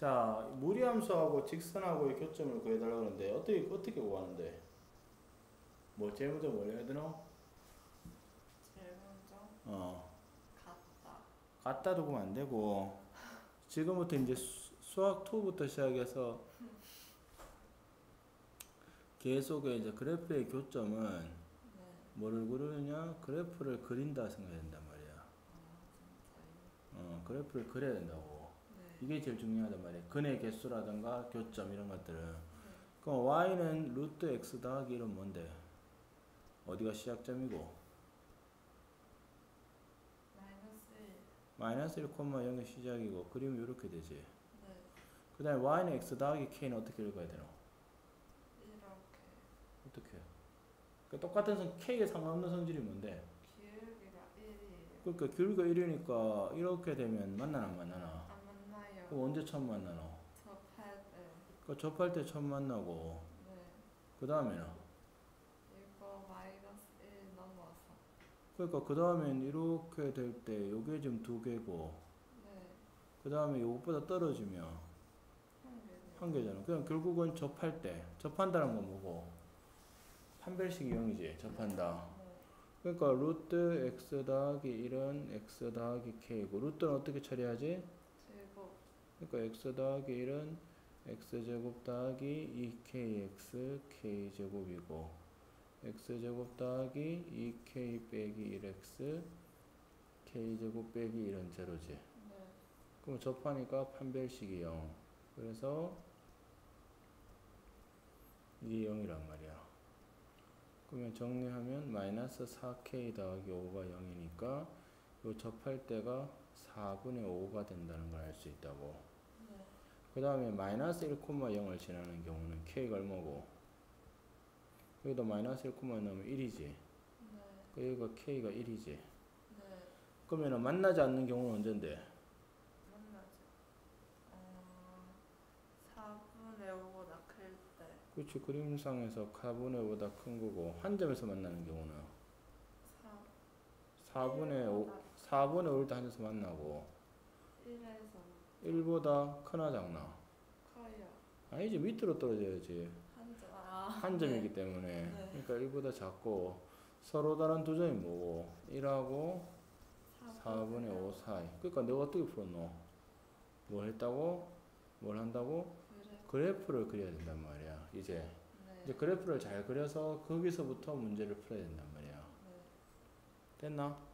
자, 무리함수하고 직선하고의 교점을 구해달라고 하는데 어떻게 어떻게 구하는데? 뭐 제일 먼저 뭘 해야 되노? 제일 먼저 어, 갔다. 갖다 두면 안 되고 지금부터 이제 수, 수학 2부터 시작해서 계속의 이제 그래프의 교점은 네. 뭐를 그리느냐? 그래프를 그린다 생각해야 된단 말이야. 아 어, 그래프를 그려야 된다고. 이게 제일 중요하단 말이야. 근의 개수라든가 교점 이런 것들은. 네. 그럼 y는 루트 x 더하기 1은 뭔데? 어디가 시작점이고? 마이너스 1. 마이너스 1,0의 시작이고 그림이 이렇게 되지. 네. 그 다음에 y는 x 더하기 k는 어떻게 읽어야 되노? 이렇게 어떻게 해요? 그 똑같은 성, k에 상관없는 성질이 뭔데? 기울기가 1이에요. 그러니까 기울기가 1이니까 이렇게 되면 만나나 안 만나나? 그럼 언제 처음 만나노? 접할 때. 그 접할 때 처음 만나고 네. 그 다음에는 이거 마이너스 1 넘어서. 그러니까 그 다음엔 이렇게 될 때 요게 지금 두 개고 네. 그 다음에 요것보다 떨어지면 한 개잖아. 그냥 결국은 접할 때 접한다는 건 뭐고? 판별식이 0이지 접한다. 네. 그러니까 루트 x 더하기 1은 x 더하기 k고 루트는 어떻게 처리하지? 그러니까 x 더하기 1은 x제곱 더하기 2kx k제곱이고 x제곱 더하기 2k 빼기 1x k제곱 빼기 1은 제로지. 네. 그럼 접하니까 판별식이 0. 그래서 이게 0이란 말이야. 그러면 정리하면 마이너스 4k 더하기 5가 0이니까 요 접할 때가 4분의 5가 된다는 걸 알 수 있다고. 네. 그 다음에 마이너스 1,0을 지나는 경우는 k가 얼마고? 여기다 마이너스 1, 넣으면 1이지. 네. 그 여기가 k가 1이지. 네. 그러면 만나지 않는 경우는 언젠데? 어, 4분의 5보다 클 때. 그렇지 그림상에서 4분의 5보다 큰 거고 한 점에서 만나는 경우는 4. 4분의 5 4분의 5를 때한 점에서 만나고 1에서 1보다 크나 작나? 커요. 아니지 밑으로 떨어져야지 한 점. 아. 한 점이기 때문에 네. 그러니까 1보다 작고 서로 다른 두 점이 뭐고 1하고 4분의 5 사이 그러니까 내가 어떻게 풀었노? 뭘 했다고? 뭘 한다고? 그래. 그래프 를 그려야 된단 말이야 이제 네. 이제 그래프를 잘 그려서 거기서부터 문제를 풀어야 된단 말이야 네. 됐나?